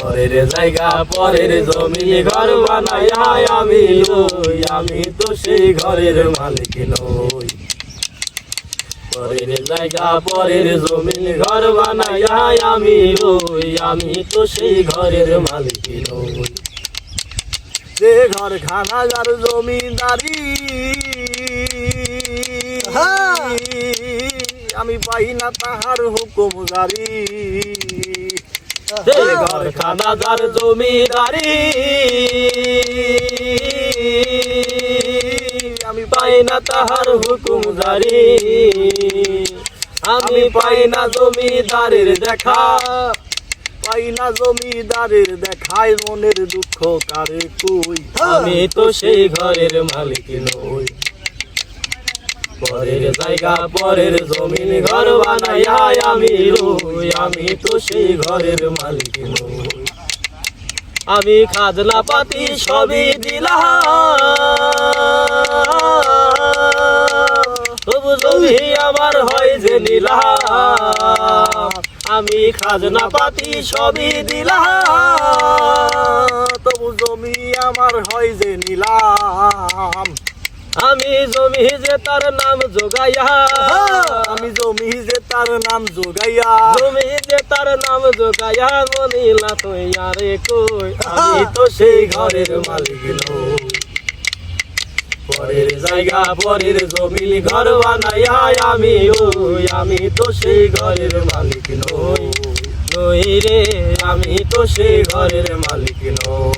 পরের জায়গা পরের জমি ঘর বানাই আমি লই আমি তো সেই ঘরের মালিক নই। পরের জায়গা পরের জমি ঘর বানাই আমি লই আমি তো সেই ঘরের মালিক নই। যে ঘর খানা যার জমিদারি আমি পাই না তাহার হুকুম জারি। ঘর জমিদারি। আমি পাই না তাহার হুকুম জারি। আমি পাই না জমিদারের দেখা। পাই না জমিদারের দেখায় মনের দুঃখ কারে কই? আমি তো সেই ঘরের মালিক নই। পরের জায়গা, পরের জমিন ঘর বানাইয়া আমি আমি তো সেই ঘরের মালিক আমি খাজনা পাতি সবই দিলাম। তবু জমি আমার হয় যে নিলাম, আমি খাজনা পাতি সবই দিলাম। তবু জমি আমার হয় যে নিলাম আমি জমি যে তার নাম যোগাইয়া আমি জমি যে তার নাম যোগাইয়া জমি যে তার নাম যোগাইয়া মনিলা তুই আরে কই। আমি তো সেই ঘরের মালিক নই। পরের জায়গা পরের জমি ঘর বানাইয়া আমি ওই আমি তো সেই ঘরের মালিক নই। নই রে আমি তো সেই ঘরের মালিক নই।